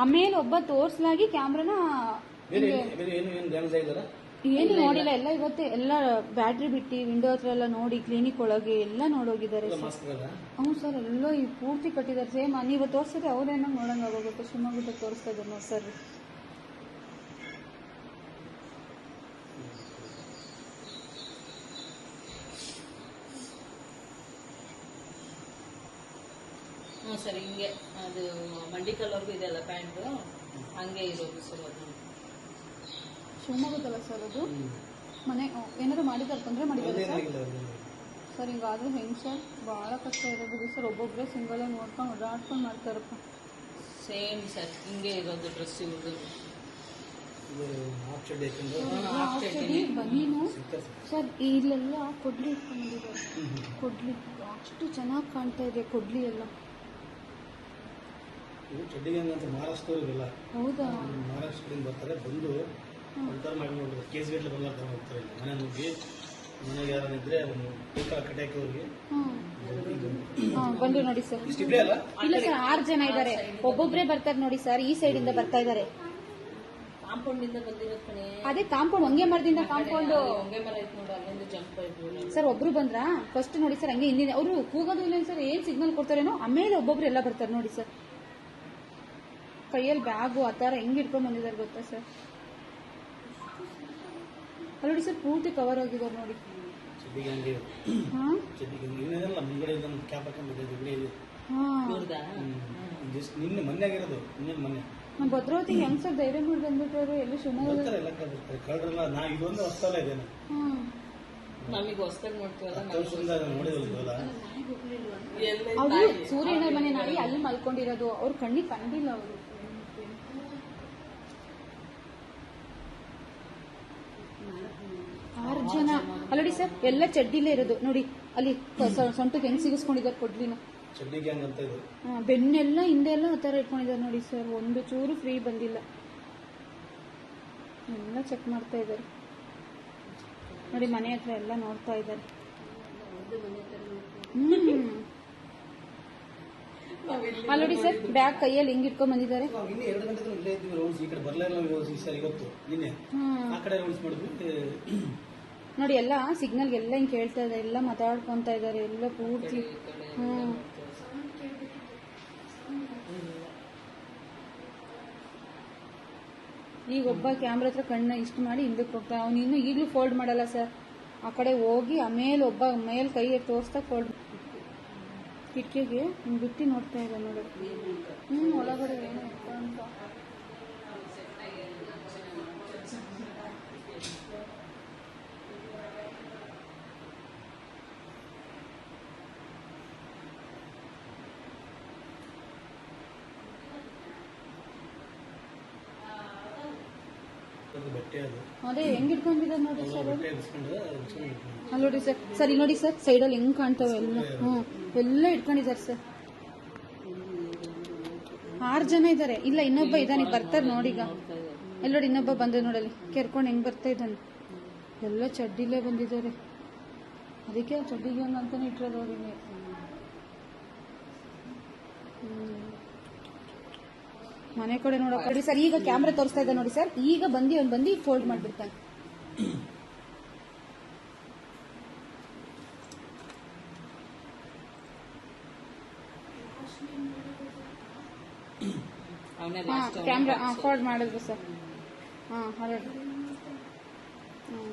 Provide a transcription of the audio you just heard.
ಆಮೇಲೆ ಒಬ್ಬ ತೋರ್ಸಲಾಗಿ ಕ್ಯಾಮ್ರಾನ ಏನು- ನೋಡಿಲ್ಲ ಎಲ್ಲ ಇವತ್ತೇ ಎಲ್ಲ ಬ್ಯಾಟ್ರಿ ಬಿಟ್ಟು ವಿಂಡೋ ಹತ್ರ ಎಲ್ಲ ನೋಡಿ ಕ್ಲಿನಿಕ್ ಒಳಗೆ ಎಲ್ಲ ನೋಡೋಗಿದ್ದಾರೆ ಹೋಗಿದ್ದಾರೆ ಸರ್. ಮಾಸ್ಕ್ ಹ್ಞೂ ಸರ್ ಎಲ್ಲ ಈ ಪೂರ್ತಿ ಕಟ್ಟಿದ್ದಾರೆ. ಸೇಮ್ ನೀವು ತೋರಿಸಿದ್ರೆ ಅವ್ರೇನೋ ನೋಡಂಗ ಆಗೋಗುತ್ತೆ ಶಿವಮೊಗ್ಗದಾಗ ತೋರಿಸ್ತಾ ಇದ್ದಾರೆ ನೋಡಿ ಸರ್. ಹ್ಞೂ ಸರ್ ಹಿಂಗೆ. ಅದು ಮಂಡಿಕಲ್ವರೆಗೂ ಇದೆಲ್ಲ ಪ್ಯಾಂಟು? ಹಂಗೆ ಇರೋದು ಸರ್ ಅದು. ಶಿವಮೊಗ್ಗದಲ್ಲ ಸರ್ ಅದು? ಮನೆ ಏನಾದ್ರು ಮಾಡಿ ತೊಂದರೆ ಮಾಡಿದ್ದಾರೆ ಸರ್. ಸರ್ ಹಿಂಗಾದ್ರೆ ಹೆಂಗ್ ಸರ್? ಭಾಳ ಕಷ್ಟ ಇರೋದು ಸರ್ ಒಬ್ಬೊಬ್ಬರೇ ಸಿಂಗಲ್ ಆಗಿ ನೋಡ್ಕೊಂಡು ಓಡಾಡ್ಕೊಂಡು ಮಾಡ್ತಾರಪ್ಪ. ಸೇಮ್ ಸರ್ ಹಿಂಗೆ ಇರೋದು ಡ್ರೆಸ್ ಇವ್ರದ್ದು. ಬನೀನು. ಸರ್. ಸರ್ ಇಲ್ಲೆಲ್ಲ ಕೊಡ್ಲಿ ಇಟ್ಕೊಂಡಿದ್ದಾರೆ ಕೊಡ್ಲಿ ಅಷ್ಟು ಚೆನ್ನಾಗಿ ಕಾಣ್ತಾ ಇದೆ ಕೊಡ್ಲಿ ಎಲ್ಲ. ಇದು ಚಡ್ಡಿಗಂಗ್ ಅಂತ ಮಹಾರಾಷ್ಟ್ರದವ್ರಿಗೆಲ್ಲ ಹೌದಾ? ಮಹಾರಾಷ್ಟ್ರದಿಂದ ಬರ್ತಾರೆ ಬಂದು ಉದ್ಧಾರ ಮಾಡಿ ನೋಡಿದ್ರೆ ಕೇಸ್ ಗಟ್ಟಲೆ ಬಂಗಾರ ತಗೊಂಡು ಹೋಗ್ತಾರೆ ಇಲ್ಲಿ. ಮನೆ ನುಗ್ಗಿ ಮನೆಗೆ ಯಾರನ್ನಿದ್ರೆ ಅವನು ತೂಕ ಕಟ್ಟಾಕಿ ಅವ್ರಿಗೆ. ಬಂದು ನೋಡಿ ಸರ್. ಅಲ್ಲ? ಇಲ್ಲ ಸರ್ ಆರು ಜನ ಇದ್ದಾರೆ ಒಬ್ಬೊಬ್ರೇ ಬರ್ತಾರೆ ನೋಡಿ ಸರ್ ಈ ಸೈಡ್ ಇಂದ ಬರ್ತಾ ಇದ್ದಾರೆ ಕಾಂಪೌಂಡಿಂದ ಬಂದಿರೋದು ಕಣೆ. ಅದೇ ಕಾಂಪೌಂಡ್ ಹೊಂಗೆ ಮರದಿಂದ ಕಾಂಪೌಂಡ್. ಹೊಂಗೆ ಮರ ಐತೆ ನೋಡು ಅಲ್ಲಿಂದ ಜಂಪ್ ಆಯ್ತು ಸರ್ ಒಬ್ರು ಬಂದ್ರಾ ಫಸ್ಟ್ ನೋಡಿ ಸರ್ ಹಂಗೆ ಹಿಂದಿನ ಅವರು ಕೂಗೋದು ಇಲ್ಲ ಸರ್ ಏನ್ ಸಿಗ್ನಲ್ ಕೊಡ್ತಾರೇನೋ ಆಮೇಲೆ ಒಬ್ಬೊಬ್ರು ಎಲ್ಲ ಬರ್ತಾರೆ ನೋಡಿ ಸರ್. ಕೈಯಲ್ಲಿ ಬ್ಯಾಗು ಆ ಥರ ಹೆಂಗ್ ಇಟ್ಕೊಂಡ್ ಬಂದಿದ್ದಾರೆ ಗೊತ್ತಾ ಸರ್? ಅಲ್ಲಿ ನೋಡಿ ಸರ್ ಪೂರ್ತಿ ಕವರ್ ಆಗಿದ್ದಾರೆ ನೋಡಿ. ಭದ್ರಾವತಿ ಹಂಗೆ ಸರ್ ಧೈರ್ಯ ಮಾಡಿ ಬಂದ್ಬಿಟ್ಟವ್ರು ಎಲ್ಲಿ ಶಿವಮೊಗ್ಗ ನಮಗೆ ಹೊಸ್ದಾಗಿ ನೋಡ್ತೀವಲ್ಲ ಸೂರ್ಯನ ಮನೆ ನಾಯಿ ಅಲ್ಲಿ ಮಲ್ಕೊಂಡಿರೋದು ಅವ್ರ ಕಣ್ಣಿಗೆ ಕಂಡಿಲ್ಲ ಅವರು ಆರು ಜನ ಅಲ್ಲಡಿ ಸರ್ ಎಲ್ಲ ಚಡ್ಡಿಲೇ ಇರೋದು. ನೋಡಿ ಅಲ್ಲಿ ಸೊಂಟಕ್ಕೆ ಹೆಂಗ್ ಸಿಗಿಸ್ಕೊಂಡಿದ್ದಾರೆ ಕೊಡ್ಲಿನ. ಬೆನ್ನೆಲ್ಲ ಹಿಂದೆ ಎಲ್ಲ ಆತರ ಥರ ಇಟ್ಕೊಂಡಿದ್ದಾರೆ ನೋಡಿ ಸರ್. ಒಂದು ಚೂರು ಫ್ರೀ ಬಂದಿಲ್ಲ. ಎಲ್ಲ ಚೆಕ್ ಮಾಡ್ತಾ ಇದ್ದಾರೆ. ನೋಡಿ ಮನೆ ಹತ್ರ ಎಲ್ಲ ನೋಡ್ತಾ ಇದ್ದಾರೆ. ನೋಡಿ ಸರ್ ಬ್ಯಾಗ್ ಕೈಯಲ್ಲಿ ಹೆಂಗ್ ಇಟ್ಕೊಂಡ್ ಬಂದಿದ್ದಾರೆ? ಈ ಕಡೆ ಇವತ್ತು ನಿನ್ನೆ ಆ ಕಡೆ ರೌಂಡ್ಸ್ ಮಾಡಿದ್ವಿ. ನೋಡಿ ಎಲ್ಲ ಸಿಗ್ನಲ್ ಎಲ್ಲ ಹಿಂಗ್ ಕೇಳ್ತಾ ಇದ್ದಾರೆ ಎಲ್ಲ ಮಾತಾಡ್ಕೊಂತ ಇದ್ದಾರೆ ಎಲ್ಲ ಪೂರ್ತಿ. ಹ್ಞೂ ಈಗ ಒಬ್ಬ ಕ್ಯಾಮ್ರಾ ಹತ್ರ ಕಣ್ಣ ಇಷ್ಟು ಮಾಡಿ ಹಿಂದಕ್ಕೆ ಹೋಗ್ತಾ ಅವ್ನು ಇನ್ನು ಈಗಲೂ ಫೋಲ್ಡ್ ಮಾಡಲ್ಲ ಸರ್ ಆ ಕಡೆ ಹೋಗಿ ಆಮೇಲೆ ಒಬ್ಬ ಮೇಲ್ ಕೈ ತೋರಿಸ್ತಾ ಫೋಲ್ಡ್ ಕಿಟಕಿಗೆ ಬಿಟ್ಟು ನೋಡ್ತಾ ಇದ್ದ ನೋಡಿ. ಹ್ಮ್ ಒಳಗಡೆ ಏನೋ ಅಂತ. ಅದು ಬಟ್ಟೆ ಅದು. ಅದೇ ಹೆಂಗ್ ಇಟ್ಕೊಂಡಿದ್ದಾರೆ ನೋಡಿ ಸರ್? ಬಟ್ಟೆ ಅಲ್ಲಿ ನೋಡಿ ಸರ್ ಸರ್ ಇಲ್ಲಿ ನೋಡಿ ಸರ್ ಸೈಡಲ್ಲಿ ಹೆಂಗ್ ಕಾಣ್ತಾವೆ ಎಲ್ಲ? ಹ್ಮ್ ಎಲ್ಲ ಇಟ್ಕೊಂಡಿದ್ದಾರೆ ಸರ್. ಆರು ಜನ ಇದ್ದಾರೆ ಇಲ್ಲ ಇನ್ನೊಬ್ಬ ಇದ್ದಾನೆ ಬರ್ತಾರೆ ನೋಡೀಗ ಎಲ್ಲ ನೋಡಿ ಇನ್ನೊಬ್ಬ ಬಂದ ನೋಡಲ್ಲಿ. ಕೇರ್ಕೊಂಡು ಹೆಂಗ್ ಬರ್ತಾ ಇದ್ದಾನೆ? ಎಲ್ಲ ಚಡ್ಡಿಲೇ ಬಂದಿದ್ದಾರೆ. ಅದಕ್ಕೆ ಚಡ್ಡಿಗೆ ಅಂತಾನೆ ಇಟ್ಟಿರೋದು ಅವ್ರಿಗೆ ಹ್ಮ್. ಮನೆ ಕಡೆ ನೋಡಕ್ ನೋಡಿ ಸರ್ ಈಗ ಕ್ಯಾಮ್ರಾ ತೋರಿಸ್ತಾ ಇದ್ದ ನೋಡಿ ಸರ್. ಈಗ ಬಂದು ಅವ್ನು ಬಂದು ಫೋಲ್ಡ್ ಮಾಡ್ಬಿಡ್ತಾನೆ ಕ್ಯಾಮ್ರಾ ಫೋಲ್ಡ್ ಮಾಡಿದ್ರು ಸರ್. ಹಾ ಹರಡ್ರಿ ಹ್ಮ್.